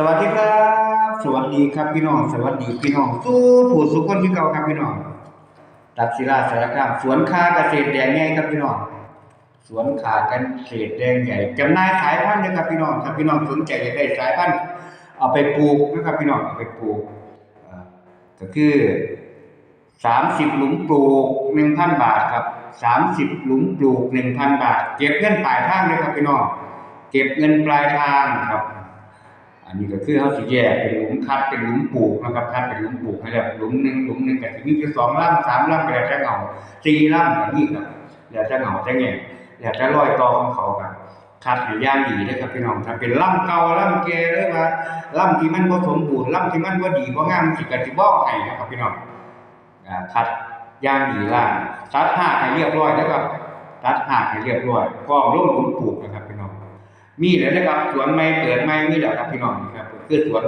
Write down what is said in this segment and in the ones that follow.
สวัสดีครับ สวัสดีครับพี่น้อง สวัสดีพี่น้อง สู้ผู้สุขคนที่เก่าครับพี่น้อง ตักศิลาสารคามสวนคาเกษตรแดงใหญ่ครับพี่น้อง สวนขาเกษตรแดงใหญ่จำหน่ายสายพันธุ์นะครับพี่น้องถ้าพี่น้องสนใจอยากได้สายพันธุ์เอาไปปลูกนะครับพี่น้องเอาไปปลูกก็คือสามสิบหลุมปลูกหนึ่งพันบาทครับสามสิบหลุมปลูกหนึ่งพันบาท เก็บเงินปลายทางเลยครับพี่น้อง เก็บเงินปลายทางครับ อันนี้ก็คือเขาสิแยกเป็นหลุมคัดเป็นหลุมปลูกนะครับคัดเป็นหลุมปลูกให้แล้วหลุมหนึ่งหลุมหนึ่งก็สิมีอยู่สองล่ำสามลำก็แล้วแต่เงาสี่ลำอย่างนี้ครับแล้วแต่เงาแต่แง่แล้วแต่รอยต่อของเขาครับคัดให้ย่างดีเลยครับพี่น้องถ้าเป็นล่ำเก่าล่ำแก่เลยว่าลำที่มันบ่สมบูรณ์ลำที่มันบ่ดีบ่งามสิก็สิบ่ให้นะครับพี่น้องคัดย่างดีล่างตัดหากให้เรียบร้อยแล้วครับตัดหากให้เรียบร้อยพร้อมหลุมปลูกนะครับพี่น้อง มีแล้วนะครับสวนใหม่เปิดใหม่มีแล้วครับพี่น้องครับคือสวน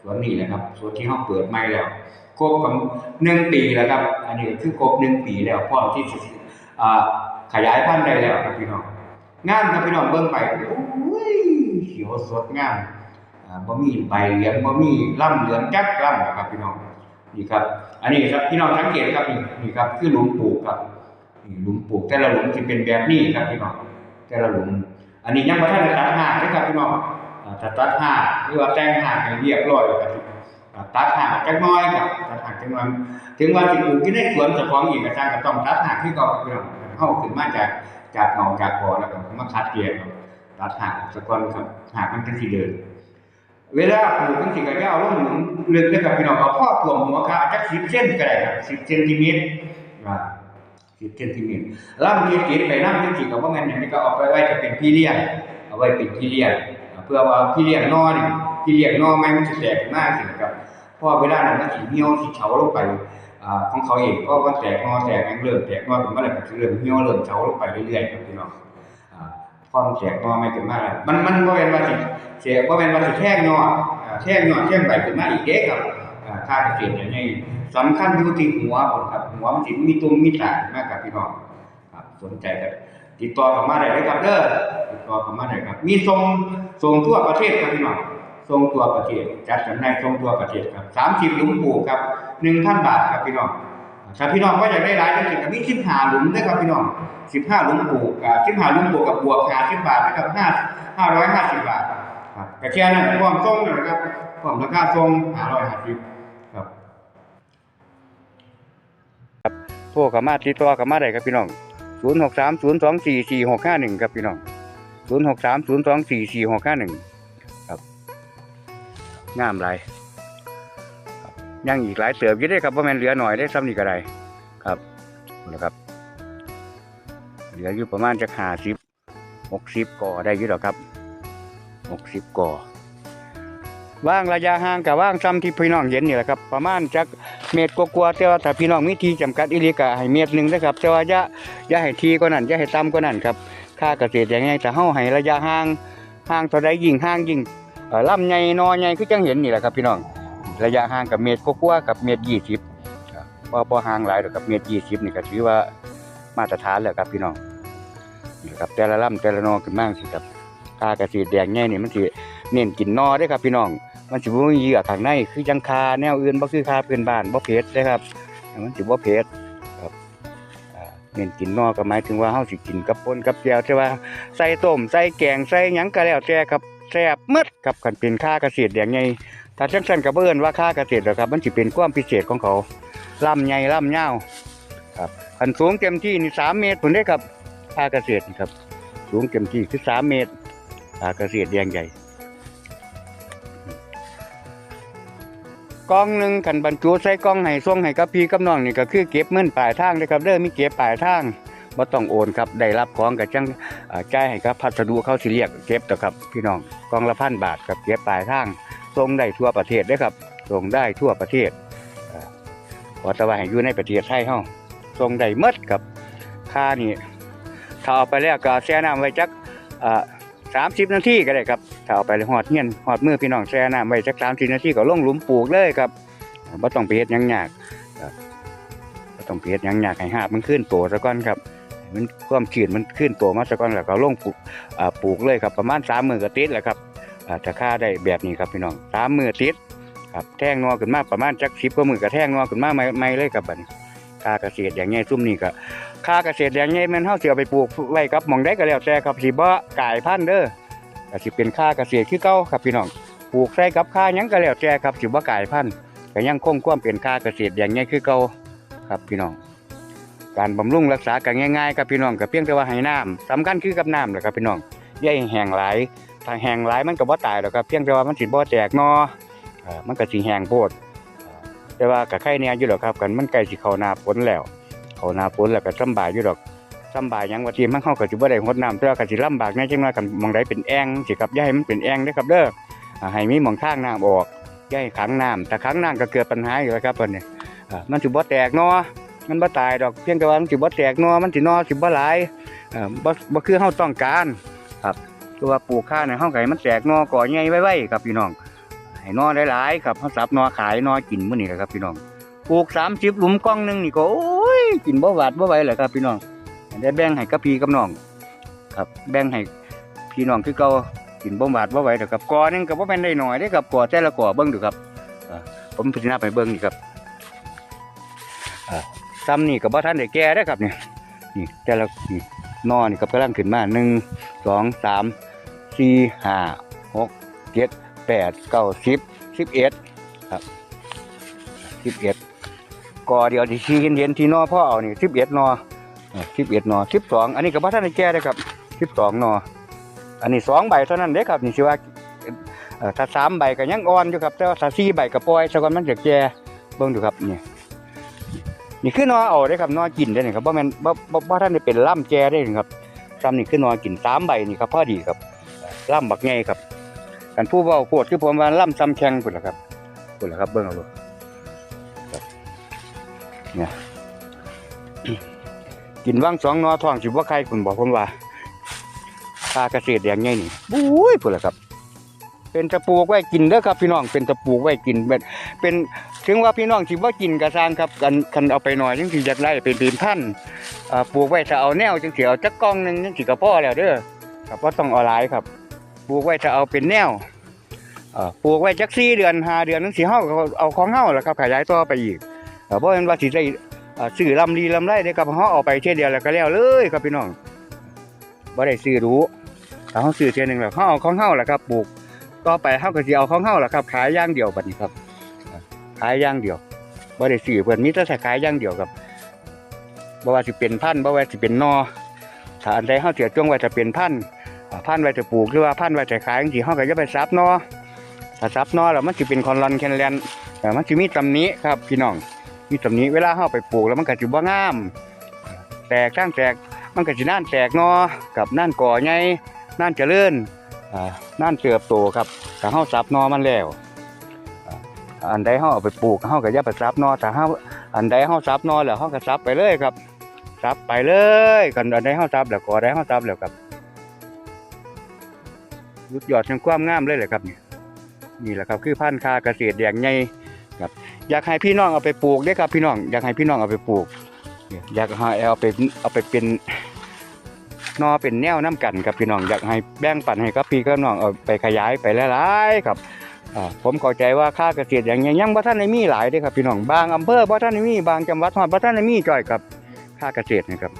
สวนนี้แหละครับสวนที่เขาเปิดใหม่แล้วครบกับหนึ่งปีแล้วครับ อันนี้คือครบหนึ่งปีแล้วพร้อมที่จะขยายพันธุ์ได้แล้วครับพี่น้องงามครับพี่น้องเบิ่งไปโอ้ยเขียวสดงามอ่าบ่มีใบเหลืองบ่มีล่ำเหลืองจักล่ำครับพี่น้องนี่ครับ อันนี้ครับพี่น้องสังเกตครับนี่นี่ครับคือหลุมปลูกครับหลุมปลูกแต่ละหลุมจะเป็นแบบนี้ครับพี่น้องแต่ละหลุม อันนี้ยังบ่ทันตัดหากนะครับพี่น้องถ้าตัดหากหรือว่าแต่งหากให้เรียบร้อยแล้วก็สิอ่าตัดหากจักหน้อยครับตัดหากจักหน้อยถึงว่าสิปลูกอยู่ในสวนจ้าของอีกก็สร้างก็ต้องตัดหากคือเก่าพี่น้องเฮาขึ้นมาจากจากเงจากกอแล้วก็มาคัดเกลี่ยรับตัดหากซะก่อนครับหากมันจังสิเดิน เวลาปลูกจังสิก็จะเอาลงหลุมลึกนะครับพี่น้องเอาพ่อท่วมหัวขาจัก10เซนก็ได้ครับ10เซนติเมตร อ่า10เซนติเมตรลำที่ติดไปนำจังสิก็บ่แม่นหยังนี่ก็เอาไปไว้จะเป็นพี่เลี้ยงเอาไว้เป็นพี่เลี้ยงเพื่อว่าพี่เลี้ยงนอนี่พี่เลี้ยงนอไม่มันสิแตกขึ้นมาสิครับเพราะว่าเวลานั้นมันสิเหี่ยวสิเฉาลงไปของเขาเองก็ว่าแตกนอแตกหยังเริ่มแตกนอขึ้นมาแล้วก็เริ่มเหี่ยวเริ่มเฉาลงไปเรื่อยๆครับพี่น้องความแตกนอไม่ขึ้นมาแล้วมันมันบ่แม่นว่าสิเสียบ่แม่นว่าสิแท่งยอแท่งยอแท่งใบขึ้นมากอีกเด้ครับอ่าค่าเกษตรอย่างนี้ สำคัญอยู่ที่หัวผมครับ หัวมันสิมีตุ่มมีตาขึ้นมาครับพี่น้องครับสนใจก็ติดต่อเข้ามาได้เลยครับเด้อติดต่อเข้ามาได้ครับ มีส่งส่งทั่วประเทศครับพี่น้องส่งทั่วประเทศ จัดจำหน่ายส่งทั่วประเทศครับ30หลุมปลูกครับ1,000บาทครับพี่น้องถ้าพี่น้องก็อยากได้หลายจังซี่ก็มี15หลุมนะครับพี่น้อง15หลุมปลูกอ่า15หลุมปลูกกับบวก50บาทนะครับ5 550บบาทครับก็แค่นั้นพร้อมส่งนะครับพร้อมราคาส่ง550ครับ โทรเข้ามาติดต่อเข้ามาได้ครับพี่น้อง063 024 4651ครับพี่น้อง063 024 4651ครับงามหลายครับยังอีกหลายเติบยู่เด้ครับบ่แมนเหลือหน่อยได้ซ้ำนี่ก็ได้ครับนะครับ เหลืออยู่ประมาณจัก50 60ก่อได้ยู่ดอครับ60ก่อว่างระยะห่างกับว่างซ้ำที่พี่น้องเห็นนี่แหละครับ ประมาณจัก เมตรกว่าๆแต่ว่าถ้าพี่น้องมีที่จำกัดอีหลีก็ให้เมตรหนึ่งนะครับแต่ว่าอย่าอย่าให้ทีกว่านั้นอย่าให้ต่ำกว่านั้นครับค่าเกษตรอย่างไงแต่เฮาให้ระยะห่างห่างเท่าใดยิ่งห่างยิ่งลำใหญ่นอใหญ่คือจังเห็นนี่แหละครับพี่น้องระยะห่างกับเมตรกว่าๆกับเมตร20ครับบ่บ่ห่างหลายดอกกับเมตร20นี่ก็ถือว่ามาตรฐานแล้วครับพี่น้องนี่ครับแต่ละลำแต่ละนอขึ้นมาสิครับค่าเกษตรแดงใหญ่นี่มันสิเน้นกินนอเด้ครับพี่น้อง มันสิบ่มีเหยื่อข้างในคือจังคาแนวอื่นบ่คือคาเพื่อนบ้านบ่เผ็ดเด้ครับมันสิบ่เผ็ดครับเน้นกินนอก็หมายถึงว่าเฮาสิกินกับป่นกับแจ่วแต่ว่าใส่ต้มใส่แกงใส่หยังก็แล้วแต่ครับแซ่บหมดครับคันเป็นค่าเกษตรอย่างใหญ่ถ้าจังซั่นก็บ่เอิ้นว่าค่าเกษตรหรอกครับ มันสิเป็นความพิเศษของเขาลำใหญ่ลำยาวครับคันสูงเต็มที่นี่3เมตรพุ่นเด้ครับค่าเกษตรครับ สูงเต็มที่คือ3เมตรค่าเกษตรอย่างใหญ่ กล่องหนึ่งขันบรรจุใส่กล่องให้ส่งให้กับพี่กับน้องนี่ก็คือเก็บเงินปลายทางเลยครับเด้อมีเก็บปลายทางบ่ต้องโอนครับได้รับของก็จังอ่าจ่ายให้กับพัสดุเขาสิเรียกเก็บต่อครับพี่น้องกล่องละพันบาทครับเก็บปลายทางส่งได้ทั่วประเทศเด้ครับส่งได้ทั่วประเทศขอต่ว่าให้อยู่ในประเทศไทยเฮาส่งได้หมดครับค่านี่ถ้าเอาไปแล้วก็แช่น้ำไว้จักอ่า สามสิบนาทีก็ได้ครับถ้าเอาไปหอดเฮียนหอดมือพี่น้องแช่น้ำไว้สักสามสิบนาทีก็ลงหลุมปลูกเลยครับบ่ต้องไปเฮ็ดหยังยากครับบ่ต้องไปเฮ็ดหยังยากให้หาบมันขึ้นโตซะก่อนครับมันความชื้นมันขึ้นโตมาซะก่อนแล้วก็ลงปลูกอ่าปลูกเลยครับประมาณสามหมื้อก็ติดแหละครับอาจะค่าได้แบบนี้ครับพี่น้องสามหมือติดครับแท่งงอขึ้นมาประมาณจักสิบกว่ามือก็แท่งงอขึ้นมาไม่ไม่เลยครับบัดนี้ค่าเกษตรอย่างเงี้ยซุ่มนี่ก็ ค่าเกษตรอย่างเงี้ยมันเฮาเสิเอไปปลูกไว้ครับหมองได้ก็แล้วแต่ครับสิบ่กายพันธุ์เด้อก็สิเป็นค่าเกษตรคือเก่าครับพี่น้องปลูกใส่กับค่าหยังก็แล้วแต่ครับสิบ่กายพันธุ์ก็ยังคงความเป็นค่าเกษตรอย่างเงี้ยคือเก่าครับพี่น้องการบำรุงรักษากันง่ายๆครับพี่น้องก็เพียงแต่ว่าให้น้ำสำคัญคือกับน้ำแหละครับพี่น้องย่าแห้งหลายถ้าแห้งหลายมันก็บ่ตายหรอกครับเพียงแต่ว่ามันสิบ่แตกนอเอ่อมันก็สิแห้งโพดแต่ว่าก็ไข่เนี่ยอยู่ดอกครับกันมันใกล้สิเข้าหน้าฝนแล้ว เขานาฝนแล้วก็สำบายอยู่ดอกสำบายยังว่าที่มันเฮาก็สิบ่ได้รดน้ำแต่ว่าก็สิลำบากแน่จังว่ากันมองใดเป็นแอ่งสิครับย่าให้มันเป็นแอ่งเด้ครับเด้อให้มีมองทางน้ำออกย่าให้ขังน้ำถ้าขังน้ำก็เกิดปัญหาอยู่แล้วครับเพิ่นนี่อ่ามันสิบ่แตกหนอมันบ่ตายดอกเพียงแต่ว่ามันสิบ่แตกนอมันสินอสิบ่หลายเอ่อบ่บ่คือเฮาต้องการครับคือว่าปลูกข้าวเนี่ยเฮาก็ให้มันแตกนอก่อใหญ่ไว้ๆครับพี่น้องให้นอหลายๆครับเฮาสับนอขายนอกินมื้อนี้แหละครับพี่น้องปลูก30หลุมกล้องหนึงนี่ก็โอ้ย กินบ่หวาดบ่ไหวแหละครับ พี่น้องได้แบ่งให้กับพี่กับน้องครับ แบ่งให้พี่น้องคือเก่ากินบ่หวาดบ่ไหวดอกครับกอนึงก็บ่แม่นได้น้อยเด้ครับกอแต่ละกอเบิ่งดูครับผมพิจารณาไปเบิ่งนี่ครับซ้ำนี่กับบ่ท่านได้แก่ได้ครับเนี่ยนี่แต่ละนี่นอนี่ก็กำลังขึ้นมาหนึ่งสองสามสี่ห้าหกเจ็ดแปดเก้าสิบสิบเอ็ดครับสิบเอ็ด กอเดียวที่ชี้เห็นๆที่นอพ่อเอานี่สิบเอ็ดนอสิบเอ็ดนอสิบสองอันนี้กับบ่ท่านแก่ได้ครับสิบสองนออันนี้สองใบเท่านั้นเด้ครับนี่สิว่าเอ่อถ้าสามใบก็ยังอ่อนอยู่ครับ แต่ว่าถ้าสี่ใบก็ปล่อยซะก่อนมันจะแก่เบิ่งดูครับนี่นี่คือนอเอาได้ครับนอกินได้นี่ครับบ่แม่นบ่บ่บ่ท่านได้เป็นล่ำแจได้นี่ครับซ้ำนี่คือนอกินสามใบนี่ครับพอดีครับล่ำบักใหญ่ครับกันผู้เว้าโคตรคือผมว่าล่ำซ้ำแข็งพุ่นล่ะครับพุ่นล่ะครับเบิ่งเอาดู เนี่ยกินว่างสองนอทองสิบว่าใครคุณบอกผมว่าค่าเกษตรอย่างใหญ่นี่บุ้ยพุ่นล่ะครับ เป็นตะปูไว้กินเด้อครับพี่น้อง เป็นตะปูไว้กินเป็นเป็นถึงว่าพี่น้องสิว่ากินกระซางครับกันคันเอาไปหน่อยจังสิอยากได้เป็นปีนพันธ์ปลูกไว้ถ้าเอาแนวจังสิเอาจักกล้องหนึงจังสิก็พอแล้วเด้อครับบ่ต้องเอาหลายครับ ปลูกไว้ถ้าเอาเป็นแนวปลูกไว้จัก4เดือน5เดือนจังสิเฮาเอาของเฮาแล่ะครับขยายต่อไปอีก เอ่าบ่แม่นว่าสิได้ซื้อลำลีลำไรเด้อครับเฮาเอาไปเที่ยเดียวแล้วก็แล้วเลยครับพี่น้องบ่ได้ซื้อรู้ถ้าเฮาซื้อเที่ยหนึ่งแล้วเฮาเอาของเฮาล่ะครับปลูกต่อไปเฮาก็สิเอาของเฮาล่ะครับ ขายย่างเดียวแบัดนี้ครับ ขายย่างเดียวบ่ได้ซื้อเพิ่อนมีแต่ขายย่างเดียวครับบ่ว่าสิเป็นพันธ์บ่ว่าสิเป็นนอถ้าอันใดเฮาเสียจ้วงไว้จะเป็นพันธ์พันไว้จะปลูกหรือว่าพันไว้จะขายจังซี่เฮาก็อย่าไปซับนอถ้าซับนอแล้วมันสิเป็นคอนลอนแคนแลนมันสิมีตำหนิครับพี่น้อง มีตำหนิเวลาเฮาไปปลูกแล้วมันก็สิบ่งาม แตกทั้งแตกมันก็สิน่านแตกนอกับน่านก่อใหญ่น่านเจริญน่านเติบโตครับถ้าเฮาซับนอมันแล้วอันใดเฮาเอาไปปลูกเฮาก็อย่าไปซับนอถ้าเฮาอันใดเฮาซับนอแล้วเฮาก็ซับไปเลยครับซับไปเลยกันอันใดเฮาซับแล้วก็อันใดเฮาซับแล้วครับยุดยอดแห่งความงามเลยแหละครับนี่นี่แหละครับคือพันธุ์คาเกษตรอย่างใหญ่ครับ อยากให้พี่น้องเอาไปปลูกเด้ครับพี่น้องอยากให้พี่น้องเอาไปปลูก อยากให้เอาไปเอาไปเป็นนอเป็นแนวน้ำกันครับพี่น้องอยากให้แบ่งปันให้กับพี่กับน้องเอาไปขยายไปหลายๆครับผมเข้าใจว่าค่าเกษตรอย่างเงี้ยยังบ่ทันได้มีหลายเด้ครับพี่น้องบางอำเภอบ่ทันได้มีบางจังหวัดฮอดบ่ทันได้มีจ้อยกับค่าเกษตรนะครับ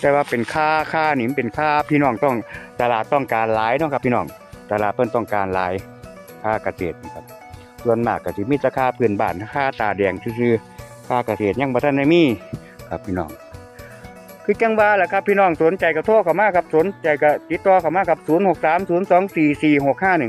แต่ว่าเป็นค่าค่านี่มเป็นค่าพี่น้องต้องตลาดต้องการหลายเนาะครับพี่น้องตลาดเพิ่นต้องการหลายค่าเกษตรนะครับ ส่วนมากก็สิมีแต่ค่าพื้นบ้านค่าตาแดงซื่อๆค่าเกษตรยังบ่ทันได้มีครับพี่น้อง คือจังว่าแหละครับพี่น้องสนใจก็โทรเข้ามาครับสนใจก็ติดต่อเข้ามาครับ 0630244651